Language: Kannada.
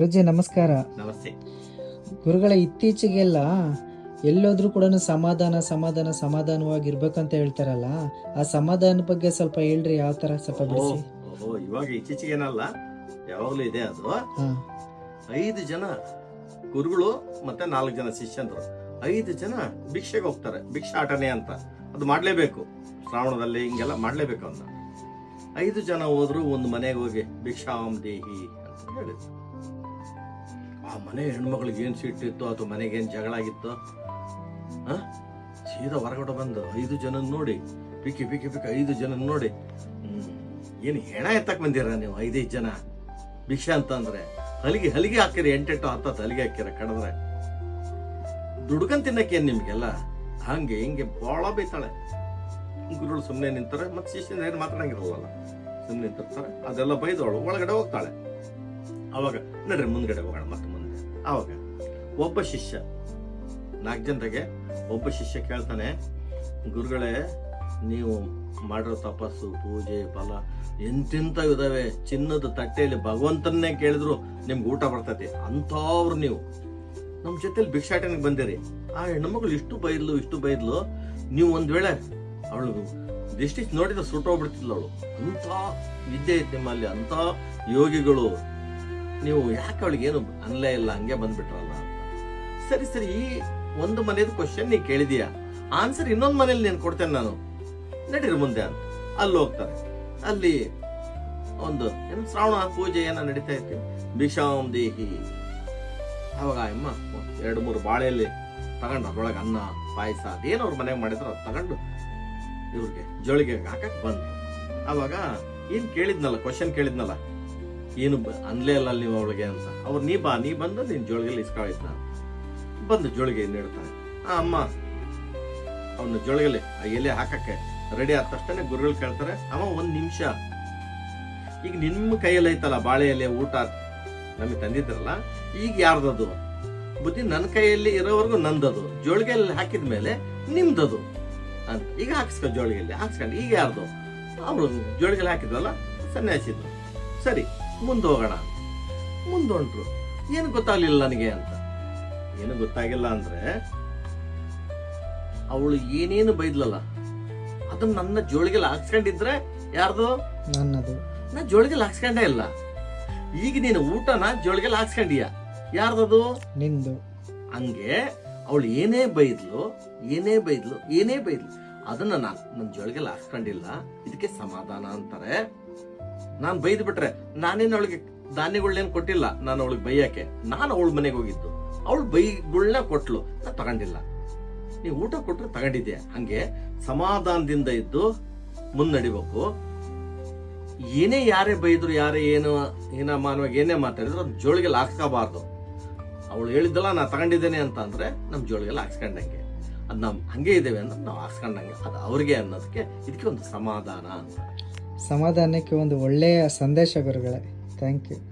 ಗುರುಜಿ ನಮಸ್ಕಾರ. ನಮಸ್ತೆ. ಗುರುಗಳ ಇತ್ತೀಚೆಗೆಲ್ಲ ಎಲ್ಲೋದ್ರೂ ಕೂಡ ಸಮಾಧಾನ ಸಮಾಧಾನ ಸಮಾಧಾನವಾಗಿರ್ಬೇಕಂತ ಹೇಳ್ತಾರಲ್ಲ ಆ ಸಮಾಧಾನ ಬಗ್ಗೆ ಸ್ವಲ್ಪ ಹೇಳ್ರಿ ಯಾವ ತರ ಸ್ವಲ್ಪ ಬಿಡಿಸಿ. ಓಹೋ ಇವಾಗ ಇತ್ತೀಚೆಗೆ ಏನಲ್ಲ ಯಾವಾಗಲೂ ಇದೆ ಅದು. ಹಾ. ಐದು ಜನ ಗುರುಗಳು ಮತ್ತೆ ನಾಲ್ಕು ಜನ ಶಿಷ್ಯಂದ್ರು. ಐದು ಜನ ಭಿಕ್ಷೆಗೆ ಹೋಗ್ತಾರೆ ಭಿಕ್ಷಾಟನೆ ಅಂತ. ಅದು ಮಾಡ್ಲೇಬೇಕು. ಶ್ರಾವಣದಲ್ಲಿ ಹಿಂಗೆಲ್ಲ ಮಾಡ್ಲೇಬೇಕು ಅಂತ. ಐದು ಜನ ಹೋದ್ರು ಒಂದು ಮನೆಗೆ ಹೋಗಿ ಭಿಕ್ಷಾಂ ದೇಹಿ ಅಂತ ಹೇಳಿದ್ರು. ಆ ಮನೆ ಹೆಣ್ಮಕ್ಳಿಗೆ ಏನು ಸಿಟ್ಟಿತ್ತು ಅಥವಾ ಮನೆಗೆ ಏನು ಜಗಳ ಆಗಿತ್ತು? ಹಾಂ? ಸೀದಾ ಹೊರಗಡೆ ಬಂದು ಐದು ಜನ ನೋಡಿ, ಪಿಕ್ಕಿ ಪಿಕ್ಕಿ ಪಿಕ್ಕಿ ಐದು ಜನ ನೋಡಿ. ಏನು ಹೆಣ ಎತ್ತಕ್ ಬಂದಿರ ನೀವು ಐದೈದು ಜನ? ಭಿಕ್ಷೆ ಅಂತಂದ್ರೆ ಹಲಿಗೆ ಹಲಿಗೆ ಹಾಕಿರಿ, ಎಂಟೆಂಟು ಹತ್ತತ್ತು ಹಲಿಗೆ ಹಾಕಿರ ಕಡದ್ರೆ. ದುಡ್ಕನ್ ತಿನ್ನಕ್ಕೆ ಏನ್ ನಿಮ್ಗೆಲ್ಲ? ಹಂಗೆ ಹಿಂಗೆ ಭಾಳ ಬೈತಾಳೆ. ಗುರುಗಳು ಸುಮ್ಮನೆ ನಿಂತಾರೆ, ಮತ್ತೆ ಶಿಷ್ಯನ ಏನು ಮಾತಾಡಂಗಿರಲ್ಲ ಸುಮ್ಮನೆ ನಿಂತಿರ್ತಾರೆ. ಅದೆಲ್ಲ ಬೈದವಳು, ಒಳಗಡೆ ಹೋಗ್ತಾಳೆ. ಅವಾಗ ನಡ್ರಿ, ಮುಂದ್ಗಡೆ ಹೋಗೋಣ ಮತ್ತೆ ಅವಾಗ ಒಬ್ಬ ಶಿಷ್ಯ, ನಾಲ್ಕು ಜನರಿಗೆ ಒಬ್ಬ ಶಿಷ್ಯ ಕೇಳ್ತಾನೆ, ಗುರುಗಳೇ, ನೀವು ಮಾಡಿರೋ ತಪಸ್ಸು, ಪೂಜೆ, ಫಲ ಎಂತೆಂತ ಇದಾವೆ? ಚಿನ್ನದ ತಟ್ಟೆಯಲ್ಲಿ ಭಗವಂತನ್ನೇ ಕೇಳಿದ್ರು ನಿಮ್ಗೆ ಊಟ ಬರ್ತೈತಿ. ಅಂಥವ್ರು ನೀವು. ನಮ್ಮ ಜೊತೆಲಿ ಭಿಕ್ಷಾಟನೆಗೆ ಬಂದಿರಿ. ಆ ಹೆಣ್ಮಗಳು ಇಷ್ಟು ಬೈದ್ಲು ಇಷ್ಟು ಬೈದ್ಲು, ನೀವು ಒಂದ್ ವೇಳೆ ಅವಳು ದೃಷ್ಟಿ ನೋಡಿದ್ರೆ ಸುಟ್ಟೋಗ್ಬಿಡ್ತಿದ್ಲು ಅವಳು. ಅಂತ ವಿದ್ಯೆ ಐತೆ ನಿಮ್ಮಲ್ಲಿ ಅಂತ ಯೋಗಿಗಳು ನೀವು ಯಾಕೆ ಅವಳಿಗೆ ಏನು ಅನ್ಲೇ ಇಲ್ಲ, ಹಂಗೆ ಬಂದ್ಬಿಟ್ರಲ್ಲ? ಸರಿ ಸರಿ, ಈ ಒಂದು ಮನೆಯದು ಕ್ವಶನ್ ನೀ ಕೇಳಿದೀಯ? ಆನ್ಸರ್ ಇನ್ನೊಂದು ಮನೇಲಿ ನೀನು ಕೊಡ್ತೇನೆ ನಾನು. ನಡೀರಿ ಮುಂದೆ ಅಂತ. ಅಲ್ಲಿ ಹೋಗ್ತಾರೆ. ಅಲ್ಲಿ ಒಂದು, ಏನು ಶ್ರಾವಣ ಪೂಜೆ ಏನೋ ನಡೀತಾ ಇತ್ತು. ಭಿಕ್ಷಾಂ ದೇಹಿ. ಅವಾಗ ಅಮ್ಮ ಎರಡು, ಮೂರು ಬಾಳೆಯಲ್ಲಿ ತಗೊಂಡು ಅದ್ರೊಳಗೆ ಅನ್ನ, ಪಾಯಸ, ಅದೇನು ಅವ್ರ ಮನೆಗೆ ಮಾಡಿದ್ರು, ಅದು ತಗೊಂಡು ಇವ್ರಿಗೆ ಜೋಳಿಗೆ ಹಾಕಕ್ ಬಂದ್ರು ಅವಾಗ ಏನು ಕೇಳಿದ್ನಲ್ಲ ಕ್ವಶನ್ ಕೇಳಿದ್ನಲ್ಲ? ಏನು ಅನ್ಲೇ ಇಲ್ಲ ನೀವು ಅವಳಿಗೆ ಅಂತ. ಅವ್ರು, ನೀ ಬಾ, ನೀ ಬಂದು ನೀನ್ ಜೋಳಿಗೆಲ್ಲಿ ಇಸ್ಕೊಳ್ತ ಬಂದು ಜೋಳಿಗೆ ನೀಡ್ತಾನೆ ಆ, ಅಮ್ಮ, ಅವನ ಜೋಳಿಗೆಲಿ ಎಲೆ ಹಾಕಕ್ಕೆ ರೆಡಿ ಆದ ತಕ್ಷಣ ಗುರುಗಳು ಕೇಳ್ತಾರೆ, ಅವ ಒಂದ್ ನಿಮಿಷ. ಈಗ ನಿಮ್ಮ ಕೈಯಲ್ಲಿ ಐತಲ್ಲ ಬಾಳೆ ಎಲೆ, ಊಟ ನಮಗೆ ತಂದಿದ್ರಲ್ಲ, ಈಗ ಯಾರ್ದದು? ಬುದ್ಧಿ ನನ್ನ ಕೈಯಲ್ಲಿ ಇರೋವರೆಗೂ ನಂದದು. ಜೋಳಿಗೆಯಲ್ಲಿ ಹಾಕಿದ ಮೇಲೆ ನಿಮ್ದದು ಅಂತ. ಈಗ ಹಾಕ್ಸ್ಕೊ ಜೋಳಿಗೆಯಲ್ಲಿ ಹಾಕ್ಸ್ಕೊಂಡು ಈಗ ಯಾರ್ದು? ಅವರು ಜೋಳಿಗೆಲ್ಲಿ ಹಾಕಿದ್ವಲ್ಲ ಸನ್ಯಾಸಿದ್ರು ಸರಿ. ಮುಂದೆ ಹೋಗೋಣ ಮುಂದೆ ಹೊಂಟ್ರು ಏನು ಗೊತ್ತಾಗ್ಲಿಲ್ಲ ನನಗೆ ಅಂತ. ಏನು ಗೊತ್ತಾಗಿಲ್ಲ ಅಂದ್ರೆ ಅವಳು ಏನೇನು ಬೈದ್ಲಲ್ಲ ಅದನ್ನ ನನ್ನ ಜೋಳಿಗೆಲ್ಲ ಹಾಕ್ಸ್ಕೊಂಡಿದ್ರೆ ಯಾರ್ದು? ನನ್ನದು. ನಾ ಜೋಳಿಗೆಲ್ಲ ಹಾಕ್ಸ್ಕೊಂಡೇ ಇಲ್ಲ. ಈಗ ನೀನು ಊಟನ ಜೋಳಿಗೆಲ್ಲ ಹಾಕ್ಸ್ಕೊಂಡಿಯ? ಯಾರ್ದದು? ನಿಂದು. ಹಂಗೆ ಅವಳು ಏನೇ ಬೈದ್ಲು ಏನೇ ಬೈದ್ಲು ಏನೇ ಬೈದ್ಲು ಅದನ್ನ ನಾನು ನನ್ನ ಜೋಳಿಗೆಲ್ಲ ಹಾಕ್ಸ್ಕೊಂಡಿಲ್ಲ. ಇದಕ್ಕೆ ಸಮಾಧಾನ ಅಂತಾರೆ. ನಾನು ಬೈದ್ ಬಿಟ್ರೆ ನಾನೇನು ಅವಳಿಗೆ ಧಾನ್ಯಗಳನ್ನೇನು ಕೊಟ್ಟಿಲ್ಲ? ನಾನು ಅವಳಿಗೆ ಬೈಯಕ್ಕೆ ನಾನು ಅವಳ ಮನೆಗೆ ಹೋಗಿದ್ದು. ಅವಳು ಬೈಗಳನ್ನ ಕೊಟ್ಲು. ನಾ ತಗೊಂಡಿಲ್ಲ. ನೀವು ಊಟ ಕೊಟ್ರೆ ತಗೊಂಡಿದ್ದೆ ಹಂಗೆ ಸಮಾಧಾನದಿಂದ ಇದ್ದು ಮುನ್ನಡಿಬೇಕು. ಏನೇ ಯಾರೇ ಬೈದ್ರು, ಯಾರೇ ಏನು, ಏನ ಮಾನವಾಗಿ ಏನೇ ಮಾತಾಡಿದ್ರು ಅದು ಜೋಳಿಗೆಲ್ಲ ಹಾಕ್ಸ್ಕೋಬಾರ್ದು. ಅವಳು ಹೇಳಿದ್ದಲ್ಲ ನಾ ತಗೊಂಡಿದ್ದೇನೆ ಅಂತ ಅಂದ್ರೆ ನಮ್ ಜೋಳಿಗೆಲ್ಲ ಹಾಕ್ಸ್ಕೊಂಡಂಗೆ. ಅದು ನಮ್ ಹಂಗೆ ಇದ್ದೇವೆ ಅಂದ್ರೆ ನಾವು ಹಾಕ್ಸ್ಕೊಂಡಂಗೆ. ಅದು ಅವ್ರಿಗೆ ಅನ್ನೋದಕ್ಕೆ ಇದಕ್ಕೆ ಒಂದು ಸಮಾಧಾನ ಅಂತ. ಸಮಾಧಾನಕ್ಕೆ ಒಂದು ಒಳ್ಳೆಯ ಸಂದೇಶ ಗುರುಗಳೇ. Thank you